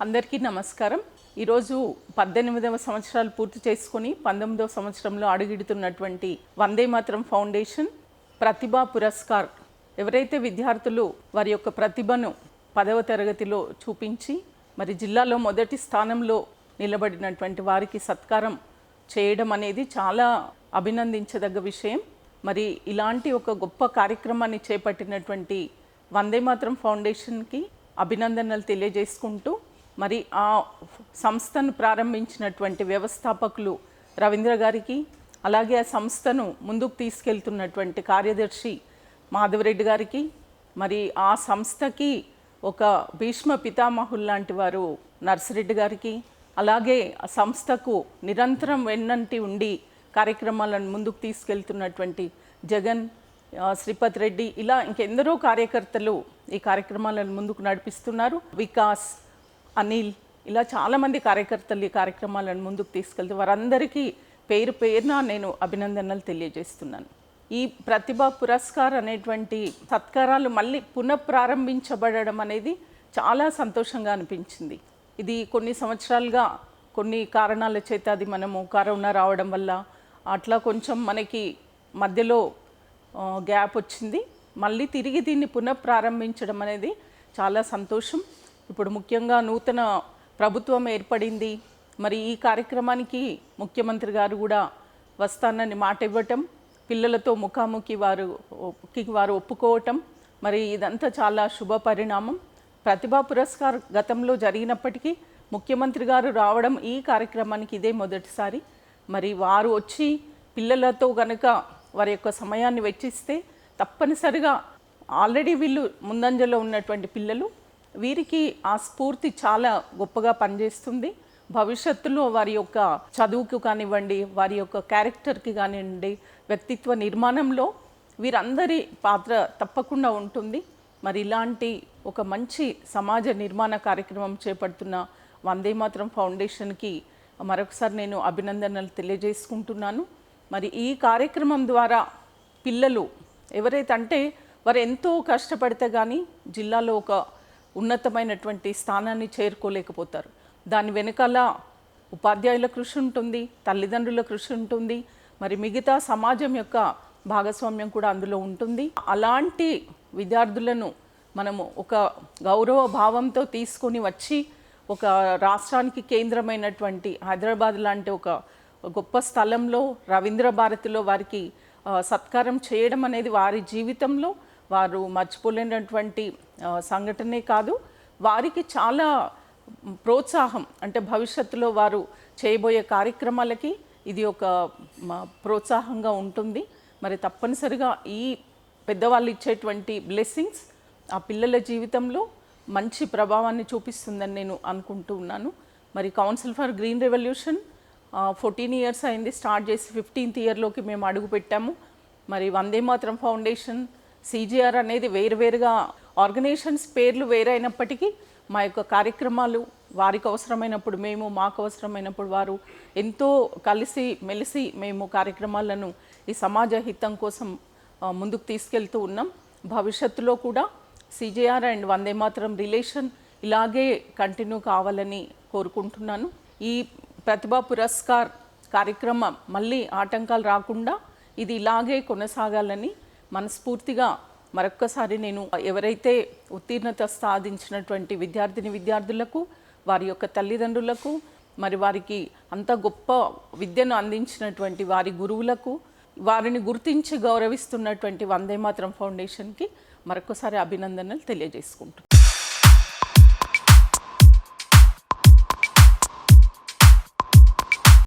అందరికీ నమస్కారం. ఈరోజు పద్దెనిమిదవ సంవత్సరాలు పూర్తి చేసుకొని పంతొమ్మిదవ సంవత్సరంలో అడుగిడుతున్నటువంటి వందే మాత్రం ఫౌండేషన్ ప్రతిభా పురస్కార్ ఎవరైతే విద్యార్థులు వారి యొక్క ప్రతిభను పదవ తరగతిలో చూపించి మరి జిల్లాలో మొదటి స్థానంలో నిలబడినటువంటి వారికి సత్కారం చేయడం అనేది చాలా అభినందించదగ్గ విషయం. మరి ఇలాంటి ఒక గొప్ప కార్యక్రమాన్ని చేపట్టినటువంటి వందే మాత్రం ఫౌండేషన్కి అభినందనలు తెలియజేసుకుంటూ మరి ఆ సంస్థను ప్రారంభించినటువంటి వ్యవస్థాపకులు రవీంద్ర గారికి అలాగే ఆ సంస్థను ముందుకు తీసుకెళ్తున్నటువంటి కార్యదర్శి మాధవరెడ్డి గారికి మరి ఆ సంస్థకి ఒక భీష్మ పితామహుల్ లాంటి వారు నర్సిరెడ్డి గారికి అలాగే ఆ సంస్థకు నిరంతరం వెన్నంటి ఉండి కార్యక్రమాలను ముందుకు తీసుకెళ్తున్నటువంటి జగన్ శ్రీపత్ రెడ్డి ఇలా ఇంకెందరో కార్యకర్తలు ఈ కార్యక్రమాలను ముందుకు నడిపిస్తున్నారు. వికాస్ అనిల్ ఇలా చాలామంది కార్యకర్తలు ఈ కార్యక్రమాలను ముందుకు తీసుకెళ్తే వారందరికీ పేరు పేరున నేను అభినందనలు తెలియజేస్తున్నాను. ఈ ప్రతిభా పురస్కార్ అనేటువంటి సత్కారాలు మళ్ళీ పునఃప్రారంభించబడడం అనేది చాలా సంతోషంగా అనిపించింది. ఇది కొన్ని సంవత్సరాలుగా కొన్ని కారణాల చేత అది మనము కరోనా రావడం వల్ల అట్లా కొంచెం మనకి మధ్యలో గ్యాప్ వచ్చింది. మళ్ళీ తిరిగి దీన్ని పునఃప్రారంభించడం అనేది చాలా సంతోషం. ఇప్పుడు ముఖ్యంగా నూతన ప్రభుత్వం ఏర్పడింది. మరి ఈ కార్యక్రమానికి ముఖ్యమంత్రి గారు కూడా వస్తానని మాట ఇవ్వటం పిల్లలతో ముఖాముఖి వారు వారు ఒప్పుకోవటం మరి ఇదంతా చాలా శుభ పరిణామం. ప్రతిభా పురస్కార్ గతంలో జరిగినప్పటికీ ముఖ్యమంత్రి గారు రావడం ఈ కార్యక్రమానికి ఇదే మొదటిసారి. మరి వారు వచ్చి పిల్లలతో గనక వారి యొక్క సమయాన్ని వెచ్చిస్తే తప్పనిసరిగా ఆల్రెడీ వీళ్ళు ముందంజలో ఉన్నటువంటి పిల్లలు వీరికి ఆ స్ఫూర్తి చాలా గొప్పగా పనిచేస్తుంది. భవిష్యత్తులో వారి యొక్క చదువుకు కానివ్వండి వారి యొక్క క్యారెక్టర్కి కానివ్వండి వ్యక్తిత్వ నిర్మాణంలో వీరందరి పాత్ర తప్పకుండా ఉంటుంది. మరి ఇలాంటి ఒక మంచి సమాజ నిర్మాణ కార్యక్రమం చేపడుతున్న వందే మాత్రం ఫౌండేషన్కి మరొకసారి నేను అభినందనలు తెలియజేసుకుంటున్నాను. మరి ఈ కార్యక్రమం ద్వారా పిల్లలు ఎవరైతే అంటే వారు ఎంతో కష్టపడితే కానీ జిల్లాలో ఒక ఉన్నతమైనటువంటి స్థానాన్ని చేరుకోలేకపోతారు. దాని వెనకాల ఉపాధ్యాయుల కృషి ఉంటుంది తల్లిదండ్రుల కృషి ఉంటుంది మరి మిగతా సమాజం యొక్క భాగస్వామ్యం కూడా అందులో ఉంటుంది. అలాంటి విద్యార్థులను మనము ఒక గౌరవ భావంతో తీసుకొని వచ్చి ఒక రాష్ట్రానికి కేంద్రమైనటువంటి హైదరాబాద్ లాంటి ఒక గొప్ప స్థలంలో రవీంద్ర భారతిలో వారికి సత్కారం చేయడం అనేది వారి జీవితంలో వారు మర్చిపోలేనటువంటి సంఘటనే కాదు. వారికి చాలా ప్రోత్సాహం అంటే భవిష్యత్తులో వారు చేయబోయే కార్యక్రమాలకి ఇది ఒక ప్రోత్సాహంగా ఉంటుంది. మరి తప్పనిసరిగా ఈ పెద్దవాళ్ళు ఇచ్చేటువంటి బ్లెస్సింగ్స్ ఆ పిల్లల జీవితంలో మంచి ప్రభావాన్ని చూపిస్తుందని నేను అనుకుంటూ ఉన్నాను. మరి council for green revolution fourteen years అయింది. స్టార్ట్ చేసి ఫిఫ్టీన్త్ ఇయర్లోకి మేము అడుగుపెట్టాము. మరి వందే మాత్రం ఫౌండేషన్ సిజిఆర్ అనేది వేరువేరుగా ఆర్గనైజేషన్స్ పేర్లు వేరైనప్పటికీ మా యొక్క కార్యక్రమాలు వారికి అవసరమైనప్పుడు మేము మాకు అవసరమైనప్పుడు వారు ఎంతో కలిసి మెలిసి మేము కార్యక్రమాలను ఈ సమాజ హితం కోసం ముందుకు తీసుకెళ్తూ ఉన్నాం. భవిష్యత్తులో కూడా సిజేఆర్ అండ్ వందే మాత్రం రిలేషన్ ఇలాగే కంటిన్యూ కావాలని కోరుకుంటున్నాను. ఈ ప్రతిభా పురస్కార్ కార్యక్రమం మళ్ళీ ఆటంకాలు రాకుండా ఇది ఇలాగే కొనసాగాలని మనస్ఫూర్తిగా మరొక్కసారి నేను ఎవరైతే ఉత్తీర్ణత సాధించినటువంటి విద్యార్థిని విద్యార్థులకు వారి యొక్క తల్లిదండ్రులకు మరి వారికి అంత గొప్ప విద్యను అందించినటువంటి వారి గురువులకు వారిని గుర్తించి గౌరవిస్తున్నటువంటి వందే మాత్రం ఫౌండేషన్కి మరొకసారి అభినందనలు తెలియజేసుకుంటున్నాను.